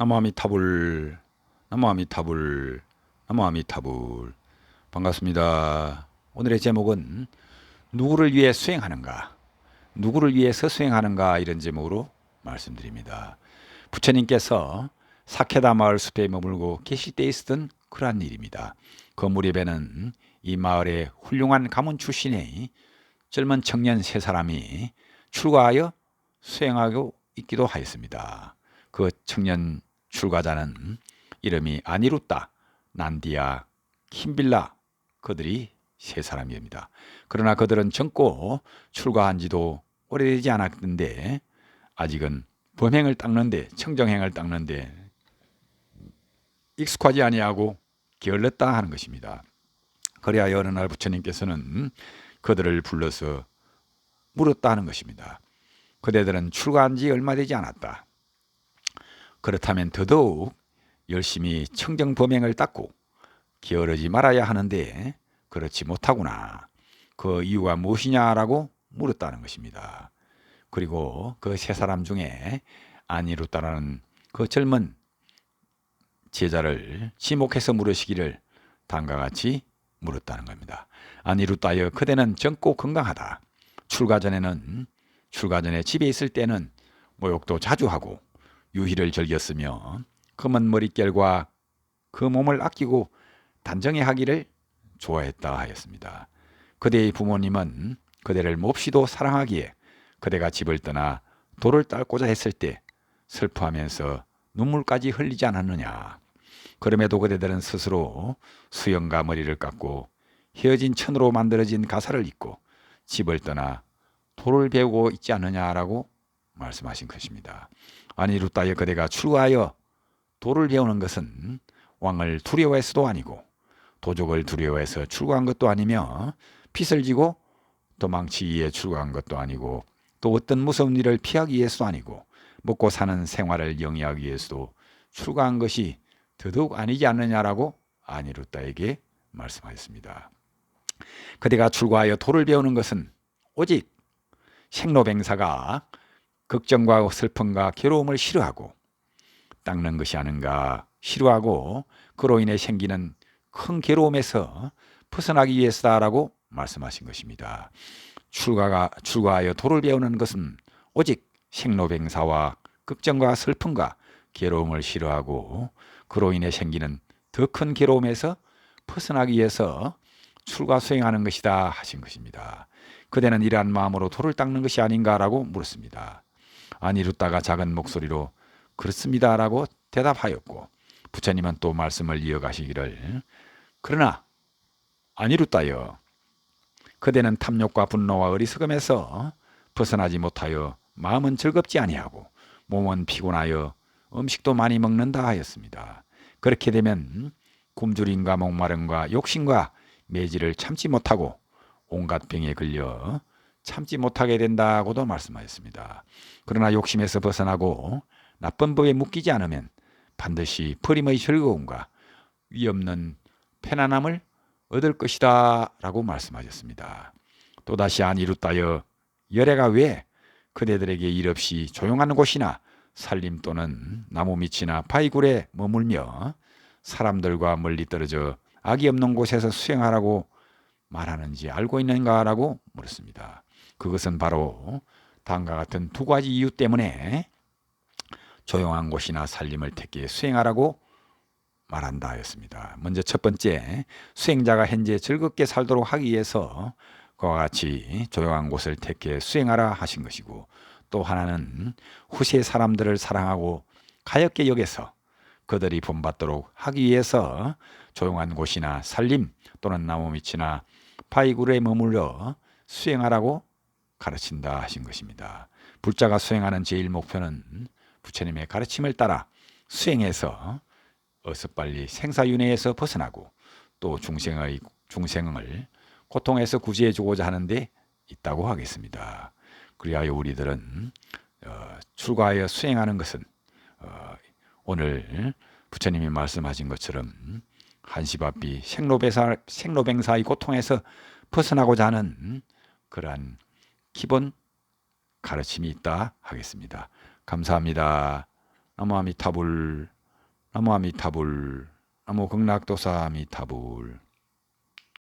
나무아미타불 나무아미타불 나무아미타불 반갑습니다. 오늘의 제목은 누구를 위해 수행하는가 누구를 위해서 수행하는가 이런 제목으로 말씀드립니다. 부처님께서 사케다 마을 숲에 머물고 계실 때 있었던 그러한 일입니다. 그 무렵에는 이 마을에 훌륭한 가문 출신의 젊은 청년 세 사람이 출가하여 수행하고 있기도 하였습니다. 그 청년 출가자는 이름이 아니루따, 난디아, 킴빌라 그들이 세 사람입니다. 그러나 그들은 젊고 출가한 지도 오래되지 않았는데 아직은 범행을 닦는데 청정행을 닦는데 익숙하지 아니하고 게을렀다 하는 것입니다. 그래야 어느 날 부처님께서는 그들을 불러서 물었다 하는 것입니다. 그대들은 출가한 지 얼마 되지 않았다. 그렇다면 더더욱 열심히 청정 범행을 닦고 게으르지 말아야 하는데 그렇지 못하구나. 그 이유가 무엇이냐라고 물었다는 것입니다. 그리고 그 세 사람 중에 아니루따라는 그 젊은 제자를 지목해서 물으시기를 다음과 같이 물었다는 겁니다. 아니루따여 그대는 젊고 건강하다. 출가 전에는 출가 전에 집에 있을 때는 모욕도 자주 하고 유희를 즐겼으며 검은 머릿결과 그 몸을 아끼고 단정히 하기를 좋아했다 하였습니다. 그대의 부모님은 그대를 몹시도 사랑하기에 그대가 집을 떠나 돌을 딸고자 했을 때 슬퍼하면서 눈물까지 흘리지 않았느냐. 그럼에도 그대들은 스스로 수영과 머리를 깎고 헤어진 천으로 만들어진 가사를 입고 집을 떠나 돌을 배우고 있지 않느냐라고 말씀하신 것입니다. 아니 루따의 그대가 출가하여 돌을 배우는 것은 왕을 두려워해서도 아니고 도적을 두려워해서 출가한 것도 아니며 핏을 지고 도망치기 위해 출가한 것도 아니고 또 어떤 무서운 일을 피하기 위해서도 아니고 먹고 사는 생활을 영위하기 위해서도 출가한 것이 더더욱 아니지 않느냐라고 아니루따에게 말씀하셨습니다. 그대가 출가하여 도를 배우는 것은 오직 생로뱅사가 걱정과 슬픔과 괴로움을 싫어하고 닦는 것이 아닌가 싫어하고 그로 인해 생기는 큰 괴로움에서 벗어나기 위해서다라고 말씀하신 것입니다. 출가가 출가하여 도를 배우는 것은 오직 생로뱅사와 걱정과 슬픔과 괴로움을 싫어하고 그로 인해 생기는 더 큰 괴로움에서 벗어나기 위해서 출가 수행하는 것이다 하신 것입니다. 그대는 이러한 마음으로 돌을 닦는 것이 아닌가라고 물었습니다. 아니루따가 작은 목소리로 그렇습니다라고 대답하였고 부처님은 또 말씀을 이어가시기를 그러나 아니루따여 그대는 탐욕과 분노와 어리석음에서 벗어나지 못하여 마음은 즐겁지 아니하고 몸은 피곤하여 음식도 많이 먹는다 하였습니다. 그렇게 되면 굶주림과 목마름과 욕심과 매질을 참지 못하고 온갖 병에 걸려 참지 못하게 된다고도 말씀하셨습니다. 그러나 욕심에서 벗어나고 나쁜 법에 묶이지 않으면 반드시 버림의 즐거움과 위없는 편안함을 얻을 것이다 라고 말씀하셨습니다. 또다시 안 이루따여 열애가 왜 그대들에게 일 없이 조용한 곳이나 산림 또는 나무 밑이나 바위굴에 머물며 사람들과 멀리 떨어져 악이 없는 곳에서 수행하라고 말하는지 알고 있는가라고 물었습니다. 그것은 바로 다음과 같은 두 가지 이유 때문에 조용한 곳이나 살림을 택해 수행하라고 말한다 였습니다. 먼저 첫 번째, 수행자가 현재 즐겁게 살도록 하기 위해서 그와 같이 조용한 곳을 택해 수행하라 하신 것이고 또 하나는 후세 사람들을 사랑하고 가엽게 여겨서 그들이 본받도록 하기 위해서 조용한 곳이나 살림 또는 나무 밑이나 바위굴에 머물러 수행하라고 가르친다 하신 것입니다. 불자가 수행하는 제일 목표는 부처님의 가르침을 따라 수행해서 어서 빨리 생사윤회에서 벗어나고 또 중생의 중생을 고통에서 구제해 주고자 하는데 있다고 하겠습니다. 그리하여 우리들은 어, 출가하여 수행하는 것은 어, 오늘 부처님이 말씀하신 것처럼 생로배사, 생로뱅사의 고통에서 벗어나고자 하는 그러한 기본 가르침이 있다 하겠습니다. 감사합니다. 나무 아미타불 나무 아미타불 나무 극락도사 아미타불